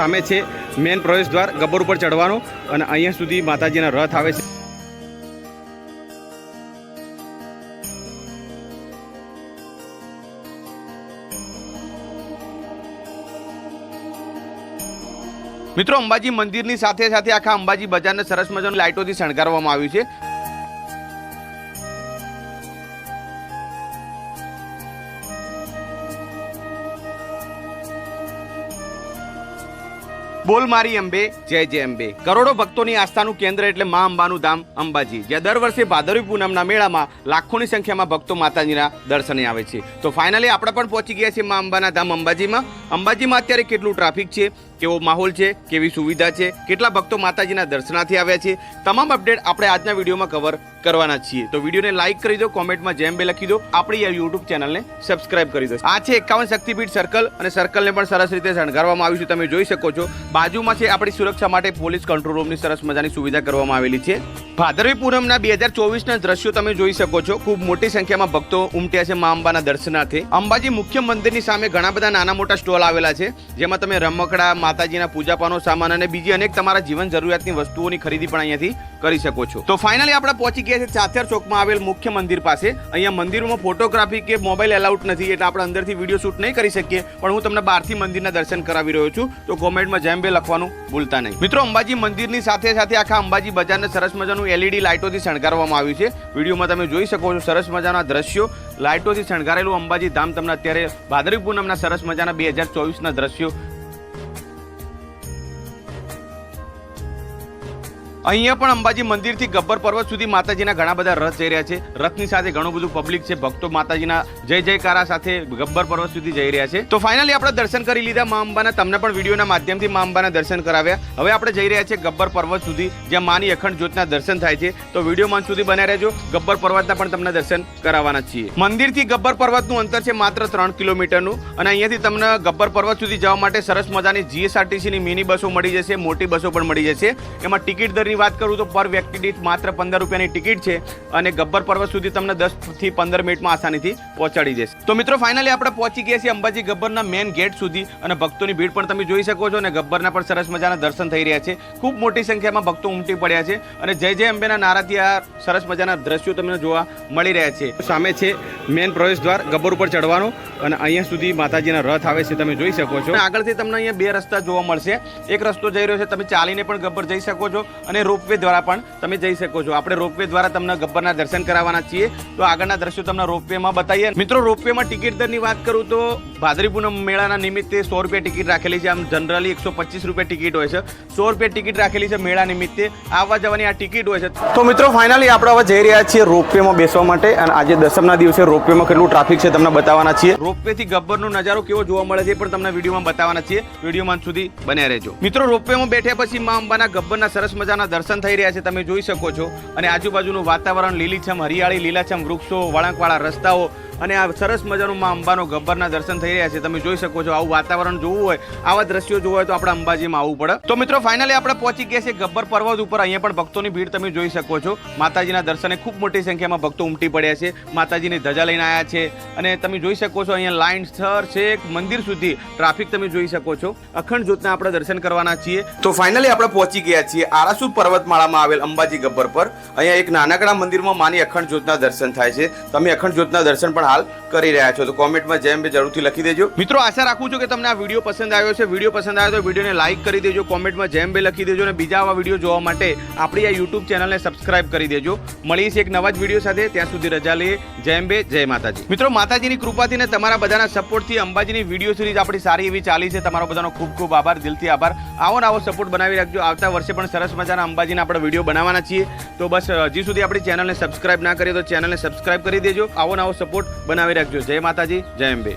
સામે છે. મેન પ્રવેશ દ્વાર ગબ્બર ઉપર ચડવાનો અને અહીંયા સુધી માતાજીના રથ આવે છે. મિત્રો અંબાજી મંદિરની સાથે સાથે આખા અંબાજી બજારને સરસ મજાની લાઇટોથી શણગારવામાં આવ્યું છે. બોલ મારી અંબે, જય જય અંબે. કરોડો ભક્તોની આસ્થાનું કેન્દ્ર એટલે મા અંબાનું ધામ અંબાજી, જ્યાં દર વર્ષે ભાદરવી પૂનમના મેળામાં લાખોની સંખ્યામાં ભક્તો માતાજીના દર્શને આવે છે. તો ફાઇનલી આપણે પણ પહોંચી ગયા છીએ મા અંબાના ધામ અંબાજીમાં. અંબાજીમાં અત્યારે કેટલું ટ્રાફિક છે? કેવો માહોલ છે, કેવી સુવિધા છે, કેટલા ભક્તો માતાજીના દર્શનાથી આવ્યા છે, તમામ અપડેટ આપણે આજના વિડીયોમાં કવર કરવાના છીએ. તો વિડીયોને લાઈક કરી દો, કોમેન્ટમાં જેમ બે લખી દો, આપણી આ યુટ્યુબ ચેનલને સબસ્ક્રાઇબ કરી દો. આ છે એકાવન શક્તિપીઠ સર્કલ અને સર્કલને પણ સરસ રીતે શણગારવામાં આવ્યું છે, તમે જોઈ શકો છો. બાજુમાં છે આપણી સુરક્ષા માટે પોલીસ કંટ્રોલ રૂમની સરસ મજાની સુવિધા કરવામાં આવેલી છે. ભાદરવી પૂનમના બે હજાર ચોવીસના દ્રશ્યો તમે જોઈ શકો છો. ખૂબ મોટી સંખ્યામાં ભક્તો ઉમટ્યા છે મા અંબાના દર્શનાર્થે. અંબાજી મુખ્ય મંદિરની સામે ઘણા બધા નાના મોટા સ્ટોલ આવેલા છે, જેમાં તમે રમકડા માતાજીના પૂજાપાનો સામાન અને બીજી અનેક તમારા જીવન જરૂરિયાતની વસ્તુઓની ખરીદી પણ અહીંયાથી કરી શકો છો. તો ફાઇનલી આપણે પહોંચી ગયા છે ચાથેર ચોકમાં આવેલ મુખ્ય મંદિર પાસે. અહીંયા મંદિરમાં ફોટોગ્રાફી કે મોબાઈલ એલાઉડ નથી એટલે આપણે અંદરથી વીડિયો શૂટ નહીં કરી શકીએ. પણ હું તમને બહારથી મંદિરના દર્શન કરાવી રહ્યો છું. તો કોમેન્ટમાં જેમ બે લખવાનું ભૂલતા નહીં. મિત્રો, અંબાજી મંદિરની સાથે સાથે આખા અંબાજી બજારને સરસ મજાનું એલઈડી લાઇટોથી શણગારવામાં આવ્યું છે. વિડીયોમાં તમે જોઈ શકો છો સરસ મજાના દ્રશ્યો. લાઇટોથી શણગારેલું અંબાજી ધામ તમને અત્યારે ભાદરવી પૂનમના સરસ મજાના બે હજાર ચોવીસના દ્રશ્યો અહીંયા પણ અંબાજી મંદિરથી ગબ્બર પર્વત સુધી માતાજીના ઘણા બધા રથ જઈ રહ્યા છે. રથની સાથે ઘણું બધું પબ્લિક છે. ભક્તો માતાજીના જય જયકારા સાથે ગબ્બર પર્વત સુધી જઈ રહ્યા છે. તો ફાઇનલી આપણે દર્શન કરી લીધા. મા અંબાના તમને પણ વિડીયોના માધ્યમથી મા અંબાના દર્શન કરાવ્યા. હવે આપણે જઈ રહ્યા છીએ ગબ્બર પર્વત સુધી, જ્યાં માની અખંડ જ્યોતના દર્શન થાય છે. તો વીડિયો મંચ સુધી બનાવી રહેજો. ગબ્બર પર્વતના પણ તમને દર્શન કરાવવાના છીએ. મંદિરથી ગબ્બર પર્વતનું અંતર છે માત્ર ત્રણ કિલોમીટરનું. અને અહીંયાથી તમને ગબ્બર પર્વત સુધી જવા માટે સરસ મજાની જીએસઆરટીસીની મિની બસો મળી જશે, મોટી બસો પણ મળી જશે. એમાં ટિકિટ દરની વાત કરું તો પર વ્યક્તિ દીઠ માત્ર પંદર રૂપિયાની ટિકિટ છે અને ગબ્બર પર્વત સુધી તમને દસથી પંદર મિનિટમાં આસાનીથી પહોંચાડી દેશે. તો મિત્રો ફાઇનલી આપણે પહોંચી ગયા છીએ અંબાજી ગબ્બરના મેન ગેટ સુધી અને ભક્તોની ભીડ પણ તમે જોઈ શકો છો અને ગબ્બરના પણ સરસ મજાના દર્શન થઈ રહ્યા છે. ખૂબ મોટી સંખ્યામાં ભક્તો ઉમટી પડ્યા છે અને જય જય અંબેના નારાથી આ સરસ મજાના દ્રશ્યો તમને જોવા મળી રહ્યા છે. સામે છે મેન પ્રવેશ દ્વાર, ગબ્બર ઉપર ચડવાનો અને અહીંયા સુધી માતાજીના રથ આવે છે તમે જોઈ શકો છો. આગળથી તમને અહીંયા બે રસ્તા જોવા મળશે. એક રસ્તો જઈ રહ્યો છે, તમે ચાલીને પણ ગબ્બર જઈ શકો છો અને રોપવે દ્વારા પણ તમે જઈ શકો છો. આપણે રોપવે દ્વારા તમને ગબ્બરના દર્શન કરાવવાના છીએ. તો આગળના દ્રશ્યો તમને રોપવેમાં બતાવીએ. મિત્રો, રોપવેમાં ટિકિટ દરની વાત કરું તો ભાદરી પૂનમ મેળાના નિમિત્તે સો રૂપિયા ટિકિટ રાખેલી છે. આમ જનરલી એકસો પચીસ રૂપિયા ટિકિટ હોય છે. સો રૂપિયા ટિકિટ રાખેલી છે મેળા નિમિત્તે. આવવા જવાની આ ટિકિટ હોય છે. તો મિત્રો ફાઇનલી આપણે હવે જઈ રહ્યા છીએ રોપવેમાં બેસવા માટે. અને આજે દસમના દિવસે રોપવેમાં કેટલું ટ્રાફિક છે તમને બતાવવાના છીએ. રોપવેથી ગબ્બરનો નજારો કેવો જોવા મળે છે પણ તમને વિડીયોમાં બતાવવાના છીએ. વિડીયોમાં સુધી બન્યા રહેજો. મિત્રો, રોપવેમાં બેઠ્યા પછી મા અંબાના ગબ્બરના સરસ મજાના દર્શન થઈ રહ્યા છે, તમે જોઈ શકો છો. અને આજુબાજુનું વાતાવરણ લીલીછમ, હરિયાળી, લીલાછમ વૃક્ષો, વળાંકવાળા રસ્તાઓ અને આ સરસ મજાનું માં અંબાનો ગબ્બરના દર્શન થઈ રહ્યા છે. તમે જોઈ શકો છો, આવું વાતાવરણ જોવું હોય, આવા દ્રશ્યો જોવું હોય તો આપણે અંબાજીમાં આવવું પડે. તો મિત્રો ફાઇનલી આપણે પહોંચી ગયા છે ગબ્બર પર્વત ઉપર. અહીંયા પણ ભક્તોની ભીડ તમે જોઈ શકો છો. માતાજીના દર્શને ખૂબ મોટી સંખ્યામાં ભક્તો ઉમટી પડ્યા છે. માતાજીની ધજા લઈને આવ્યા છે. અને તમે જોઈ શકો છો, અહીંયા લાઇન સ્થળ છે મંદિર સુધી ટ્રાફિક તમે જોઈ શકો છો. અખંડ જ્યોતના આપણે દર્શન કરવાના છીએ. તો ફાઇનલી આપણે પહોંચી ગયા છીએ આરાસુર પર્વતમાળામાં આવેલ અંબાજી ગબ્બર પર. અહીંયા એક નાનકડા મંદિરમાં માની અખંડ જ્યોતના દર્શન થાય છે. તમે અખંડ જ્યોતના દર્શન પણ હાલ કરી રહ્યા છો. તો કોમેન્ટમાં જેમ બે જરૂરથી લખી દેજો. મિત્રો, આશા રાખું છું કે તમને આ વીડિયો પસંદ આવ્યો છે વીડિયો પસંદ આવ્યો તો વિડીયોને લાઈક કરી દેજો, કોમેન્ટમાં જેમ બે લખી દેજો અને બીજા આવા વીડિયો જોવા માટે આપણી આ યુટ્યુબ ચેનલને સબસ્ક્રાઇબ કરી દેજો. છીએ એક નવા જ વીડિયો સાથે. ત્યાં સુધી રજા લઈએ. જેમ બે, જય માતાજી. મિત્રો, માતાજીની કૃપાથી ને તમારા બધાના સપોર્ટથી અંબાજીની વીડિયો સિરીઝ આપણી સારી એવી ચાલી છે. તમારો બધાનો ખૂબ ખૂબ આભાર, દિલથી આભાર. આવો ને આવો સપોર્ટ બનાવી રાખજો. આવતા વર્ષે પણ સરસ મજાના અંબાજીના આપણે વીડિયો બનાવવાના છીએ. તો બસ હજી સુધી આપણી ચેનલને સબસ્ક્રાઇબ ના કરીએ તો ચેનલને સબસ્ક્રાઇબ કરી દેજો. આવો નવો સપોર્ટ બનાવી રાખજો. જય માતાજી જય અંબે.